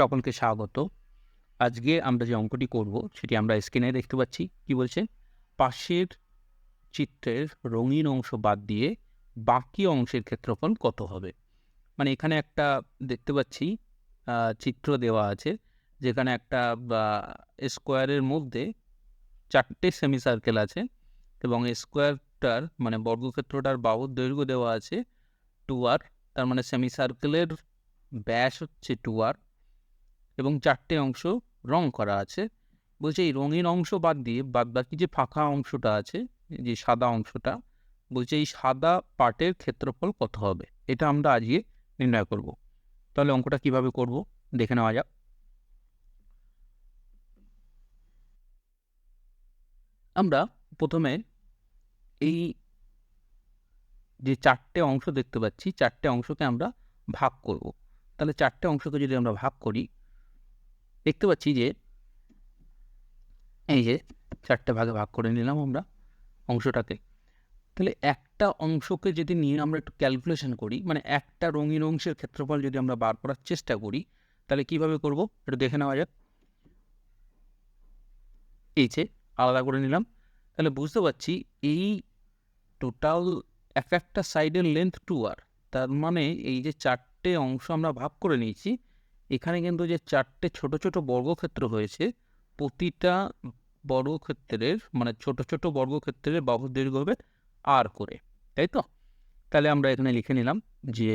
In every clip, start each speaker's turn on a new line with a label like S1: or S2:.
S1: সকলকে স্বাগত। আজকে আমরা যে অঙ্কটি করব, সেটি আমরা স্ক্রিনে দেখতে পাচ্ছি। কি বলছে? পাশের চিত্রের রঙিন অংশ বাদ দিয়ে বাকি অংশের ক্ষেত্রফল কত হবে? মানে এখানে একটা দেখতে পাচ্ছি চিত্র দেওয়া আছে, যেখানে একটা স্কোয়ারের মধ্যে চারটে সেমি সার্কেল আছে এবং স্কোয়ারটার মানে বর্গক্ষেত্রটার বাহুর দৈর্ঘ্য দেওয়া আছে টু আর তার মানে সেমি সার্কেলের ব্যাস হচ্ছে টু আর এবং চারটে অংশ রং করা আছে। বলছে এই রঙিন অংশ বাদ দিয়ে বাদ বাকি যে ফাঁকা অংশটা আছে যে সাদা অংশটা, বলছে এই সাদা পার্টের ক্ষেত্রফল কত হবে? এটা আমরা আজকে নির্ণয় করব। তাহলে অঙ্কটা কীভাবে করব? দেখে নেওয়া যাক। আমরা প্রথমে এই যে চারটে অংশ দেখতে পাচ্ছি, চারটে অংশকে আমরা ভাগ করব। তাহলে চারটে অংশকে যদি আমরা ভাগ করি দেখতে পাচ্ছি যে এই যে চারটে ভাগে ভাগ করে নিলাম আমরা অংশটাকে। তাহলে একটা অংশকে যদি নিয়ে আমরা একটু ক্যালকুলেশন করি মানে একটা রঙিন অংশের ক্ষেত্রফল যদি আমরা বার করার চেষ্টা করি, তাহলে কীভাবে করব? একটু দেখে নেওয়া যাক। এই যে আলাদা করে নিলাম। তাহলে বুঝতে পারছি এই টোটাল এক একটা সাইডের লেন্থ টু আর তার মানে এই যে চারটে অংশ আমরা ভাগ করে নিয়েছি এখানে কিন্তু যে চারটে ছোট ছোট বর্গক্ষেত্র হয়েছে, প্রতিটা বর্গক্ষেত্রের মানে ছোট ছোট বর্গক্ষেত্রের বাহু দৈর্ঘ্য হবে আর করে, তাই তো? তাহলে আমরা এখানে লিখে নিলাম যে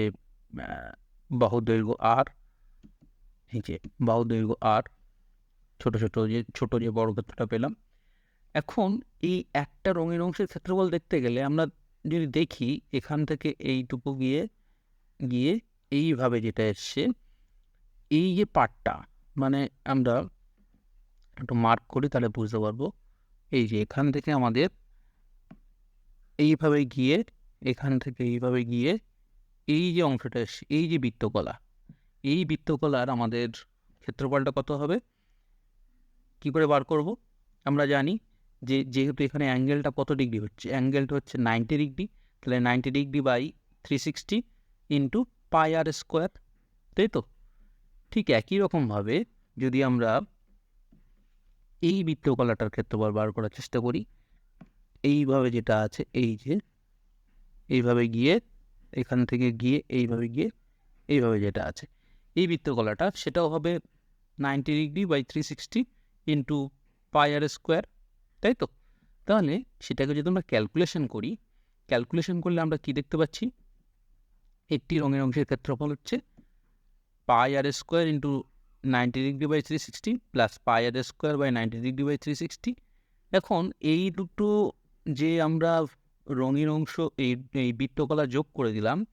S1: বাহু দৈর্ঘ্য আর এই যে বাহু দৈর্ঘ্য আর ছোট ছোট যে ছোট যে বর্গক্ষেত্রটা পেলাম। এখন এই একটা রঙিন অংশের ক্ষেত্রফল দেখতে গেলে আমরা যদি দেখি এখান থেকে এইটুকু গিয়ে গিয়ে এইভাবে যেটা এসছে এই যে পার্টটা মানে আমরা একটু মার্ক করি, তাহলে বুঝতে পারব। এই যে এখান থেকে আমাদের এইভাবে গিয়ে, এখান থেকে এইভাবে গিয়ে এই যে অংশটা, এই যে বৃত্তকলা, এই বৃত্তকলার আমাদের ক্ষেত্রফলটা কত হবে? কি করে বার করব? আমরা জানি যে যেহেতু এখানে অ্যাঙ্গেলটা কত ডিগ্রি হচ্ছে? অ্যাঙ্গেলটা হচ্ছে নাইনটি ডিগ্রি, তাহলে ninety degree by three sixty into pi r square তাই তো? ঠিক একই রকমভাবে যদি আমরা এই বৃত্তকলাটার ক্ষেত্রফল বার করার চেষ্টা করি, এইভাবে যেটা আছে, এই যে, এইভাবে গিয়ে, এখান থেকে গিয়ে, এইভাবে গিয়ে, এইভাবে যেটা আছে, এই বৃত্তকলাটা সেটাও হবে ninety degree by three sixty into pi r square তাই তো? তাহলে সেটাকে যদি আমরা ক্যালকুলেশন করি ক্যালকুলেশন করলে আমরা কি দেখতে পাচ্ছি? একটি রঙের অংশের ক্ষেত্রফল হচ্ছে pi r square into ninety degree by three sixty plus pi r square by ninety degree by three sixty এখন এই দুটো যে আমরা রঙিন অংশ, এই এই বৃত্তকলা যোগ করে দিলাম,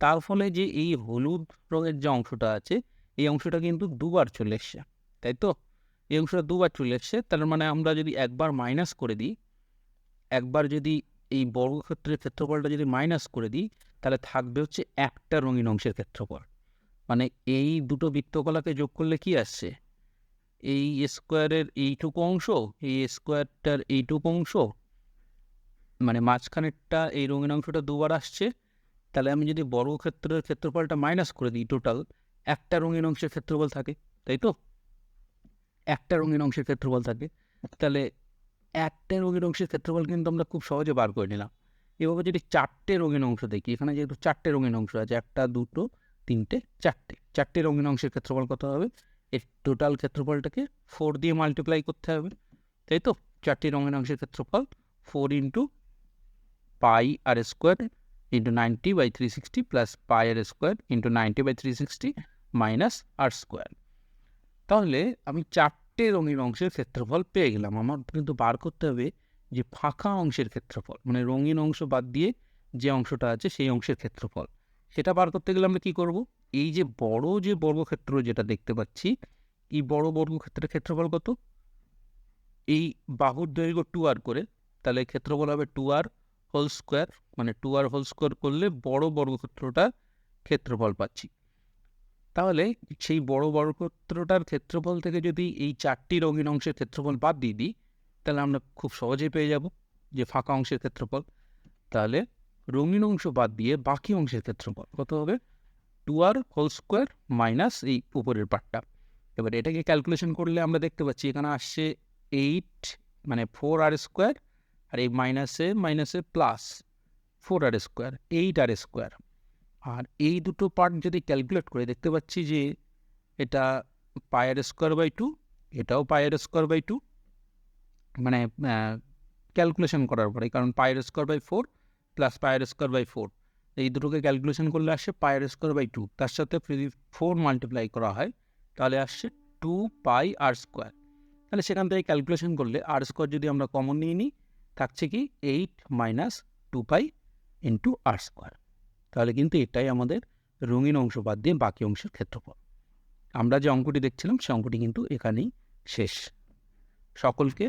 S1: তার ফলে যে এই হলুদ রঙের যে অংশটা আছে, এই অংশটা কিন্তু দুবার চলে এসছে, তাই তো? এই অংশটা দুবার চলে এসছে, তার মানে আমরা যদি একবার মাইনাস করে দিই, একবার যদি এই বর্গক্ষেত্রের ক্ষেত্রফলটা যদি মাইনাস করে দিই, তাহলে থাকবে হচ্ছে একটা রঙিন অংশের ক্ষেত্রফল। মানে এই দুটো বৃত্তকলাকে যোগ করলে কি আসছে? এই স্কোয়ারের এইটুকু অংশ, এই স্কোয়ারটার এইটুকু অংশ মানে মাঝখানেরটা এই রঙিন অংশটা দুবার আসছে, তাহলে আমি যদি বর্গক্ষেত্রের ক্ষেত্রফলটা মাইনাস করে দিই টোটাল একটা রঙিন অংশের ক্ষেত্রফল থাকে, তাই তো? একটা রঙিন অংশের ক্ষেত্রফল থাকে, তাহলে একটা রঙিন অংশের ক্ষেত্রফল কিন্তু আমরা খুব সহজে বার করে নিলাম। এভাবে যদি চারটে রঙিন অংশ দেখি, এখানে যেহেতু চারটে রঙিন অংশ আছে, একটা, দুটো তিনটে, চারটে। চারটে রঙিন অংশের ক্ষেত্রফল কত হবে? এর টোটাল ক্ষেত্রফলটাকে ফোর দিয়ে মাল্টিপ্লাই করতে হবে। তাই তো? চারটি রঙিন অংশের ক্ষেত্রফল four into pi r square into ninety by three sixty plus pi r square into ninety by three sixty minus r square তাহলে আমি চারটে রঙিন অংশের ক্ষেত্রফল পেয়ে গেলাম। আমার কিন্তু বার করতে হবে যে ফাঁকা অংশের ক্ষেত্রফল মানে রঙিন অংশ বাদ দিয়ে যে অংশটা আছে সেই অংশের ক্ষেত্রফল। সেটা বার করতে গেলে আমরা কি করব? এই যে বড় যে বর্গক্ষেত্র যেটা দেখতে পাচ্ছি, এই বড় বর্গক্ষেত্রের ক্ষেত্রফল কত? এই বাহুর দৈর্ঘ্য টু আর করে, তাহলে ক্ষেত্রফল হবে টু আর হোল স্কোয়ার মানে টু আর হোল স্কোয়ার করলে বড় বর্গক্ষেত্রটা ক্ষেত্রফল পাচ্ছি। তাহলে সেই বড় বর্গক্ষেত্রটার ক্ষেত্রফল থেকে যদি এই চারটি রঙিন অংশের ক্ষেত্রফল বাদ দিয়ে দিই, তাহলে আমরা খুব সহজেই পেয়ে যাব যে ফাঁকা অংশের ক্ষেত্রফল। তাহলে রঙিন অংশ বাদ দিয়ে বাকি অংশের ক্ষেত্রফল। কত হবে? Two r whole square minus এই উপরের পার্টটা এবার এটাকে ক্যালকুলেশন করলে আমরা দেখতে পাচ্ছি, এখানে আসছে এইট মানে ফোর আর স্কোয়ার আর এই মাইনাসে মাইনাসে plus four r square eight r square আর এই দুটো পার্ট যদি ক্যালকুলেট করে, দেখতে পাচ্ছি যে এটা পায়ের স্কোয়ার বাই টু এটাও pi r square by two মানে ক্যালকুলেশন করার পরে, কারণ pi r square by four plus pi r square by four এই দুটোকে ক্যালকুলেশন করলে আসে পায়ের স্কোয়ার বাই টু তার সাথে যদি ফোর মাল্টিপ্লাই করা হয়, তাহলে আসছে টু পাই আর স্কোয়ার তাহলে সেখান থেকে ক্যালকুলেশন করলে আর স্কোয়ার যদি আমরা কমন নিয়ে নিই, থাকছে কি eight minus two pi into r square তাহলে কিন্তু এটাই আমাদের রঙিন অংশ বাদ দিয়ে বাকি অংশের ক্ষেত্রফল। আমরা যে অঙ্কটি দেখছিলাম, সে অঙ্কটি কিন্তু এখানেই শেষ। সকলকে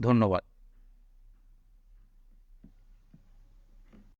S1: ধন্যবাদ।